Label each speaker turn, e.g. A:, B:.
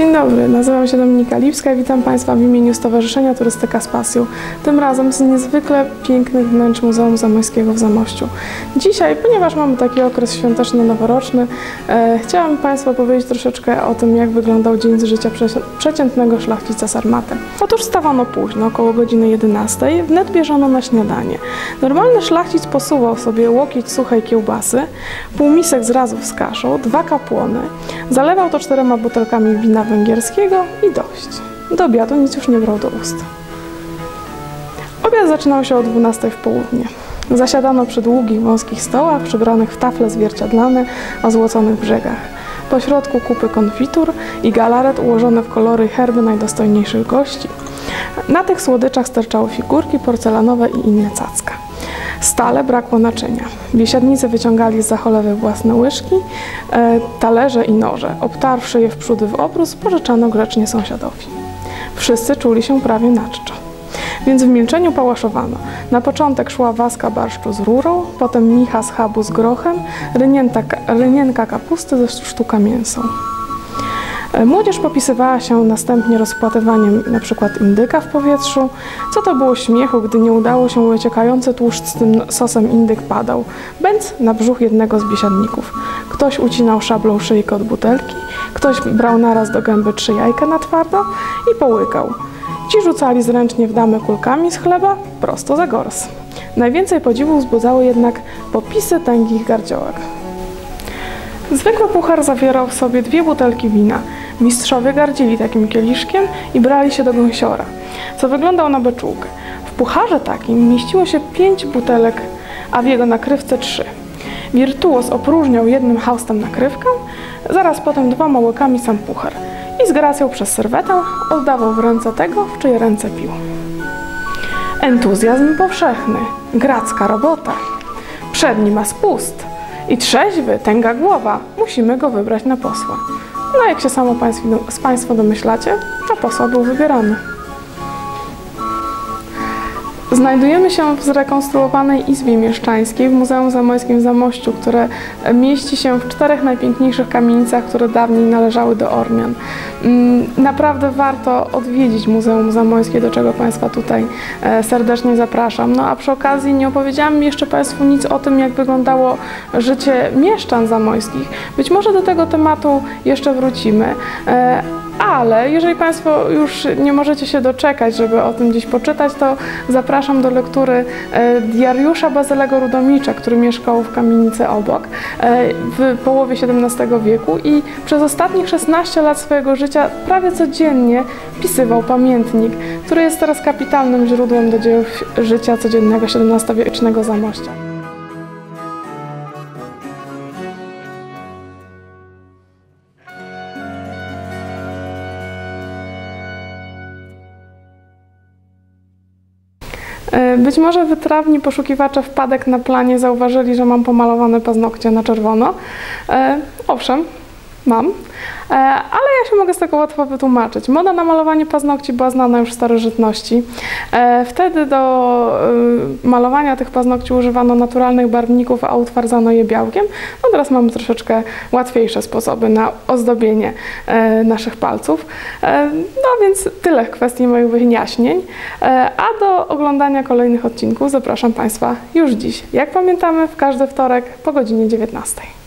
A: Dzień dobry, nazywam się Dominika Lipska i witam Państwa w imieniu Stowarzyszenia Turystyka z Pasją, tym razem z niezwykle pięknych wnętrz Muzeum Zamojskiego w Zamościu. Dzisiaj, ponieważ mamy taki okres świąteczno-noworoczny, e, chciałam Państwu powiedzieć troszeczkę o tym, jak wyglądał dzień z życia przeci- przeciętnego szlachcica Sarmaty. Otóż wstawano późno, około godziny 11, wnet bieżono na śniadanie. Normalny szlachcic posuwał sobie łokieć suchej kiełbasy, półmisek z razów z kaszą, dwa kapłony, zalewał to czterema butelkami wina węgierskiego i dość. Do obiadu nic już nie brał do ust. Obiad zaczynał się o 12 w południe. Zasiadano przy długich, wąskich stołach, przybranych w tafle zwierciadlane o złoconych brzegach. Po środku kupy konfitur i galaret ułożone w kolory herby najdostojniejszych gości. Na tych słodyczach sterczały figurki porcelanowe i inne cacka. Stale brakło naczynia. Biesiadnicy wyciągali z zacholewy własne łyżki, e, talerze i noże. Obtarwszy je w przódy w obrus, pożyczano grzecznie sąsiadowi. Wszyscy czuli się prawie na czczo. Więc w milczeniu pałaszowano. Na początek szła waska barszczu z rurą, potem micha z chabu z grochem, rynienka kapusty ze sztuka mięsą. E, Młodzież popisywała się następnie rozpłatywaniem np. indyka w powietrzu. Co to było śmiechu, gdy nie udało się uciekający tłuszcz z tym sosem indyk padał, bęc na brzuch jednego z biesiadników. Ktoś ucinał szablą szyjkę od butelki, ktoś brał naraz do gęby trzy jajka na twardo i połykał. Ci rzucali zręcznie w damy kulkami z chleba prosto za gors. Najwięcej podziwu wzbudzały jednak popisy tęgich gardziołek. Zwykły puchar zawierał w sobie dwie butelki wina. Mistrzowie gardzili takim kieliszkiem i brali się do gąsiora, co wyglądał na beczułkę. W pucharze takim mieściło się pięć butelek, a w jego nakrywce trzy. Wirtuos opróżniał jednym haustem nakrywkę, zaraz potem dwoma łykami sam puchar i z gracją przez serwetę oddawał w ręce tego, w czyje ręce pił. Entuzjazm powszechny, gracka robota. Przed nim a spust. I trzeźwy, tęga głowa, musimy go wybrać na posła. No jak się samo z Państwo domyślacie, na posła był wybierany. Znajdujemy się w zrekonstruowanej Izbie Mieszczańskiej w Muzeum Zamojskim w Zamościu, które mieści się w czterech najpiękniejszych kamienicach, które dawniej należały do Ormian. Mm, Naprawdę warto odwiedzić Muzeum Zamojskie, do czego Państwa tutaj e, serdecznie zapraszam. No a przy okazji nie opowiedziałam jeszcze Państwu nic o tym, jak wyglądało życie mieszczan zamojskich. Być może do tego tematu jeszcze wrócimy. E, ale jeżeli Państwo już nie możecie się doczekać, żeby o tym gdzieś poczytać, to zapraszam do lektury e, diariusza Bazylego Rudomicza, który mieszkał w kamienicy obok w połowie XVII wieku i przez ostatnich 16 lat swojego życia prawie codziennie pisywał pamiętnik, który jest teraz kapitalnym źródłem do dziejów życia codziennego XVII-wiecznego Zamościa. E, Być może wytrawni poszukiwacze wpadek na planie zauważyli, że mam pomalowane paznokcie na czerwono. E, owszem, mam, e, ale ja się mogę z tego łatwo wytłumaczyć. Moda na malowanie paznokci była znana już w starożytności. E, wtedy do e, malowania tych paznokci używano naturalnych barwników, a utwardzano je białkiem. No teraz mamy troszeczkę łatwiejsze sposoby na ozdobienie naszych palców. No więc tyle kwestii moich wyjaśnień. A do oglądania kolejnych odcinków zapraszam Państwa już dziś. Jak pamiętamy, w każdy wtorek po godzinie 19.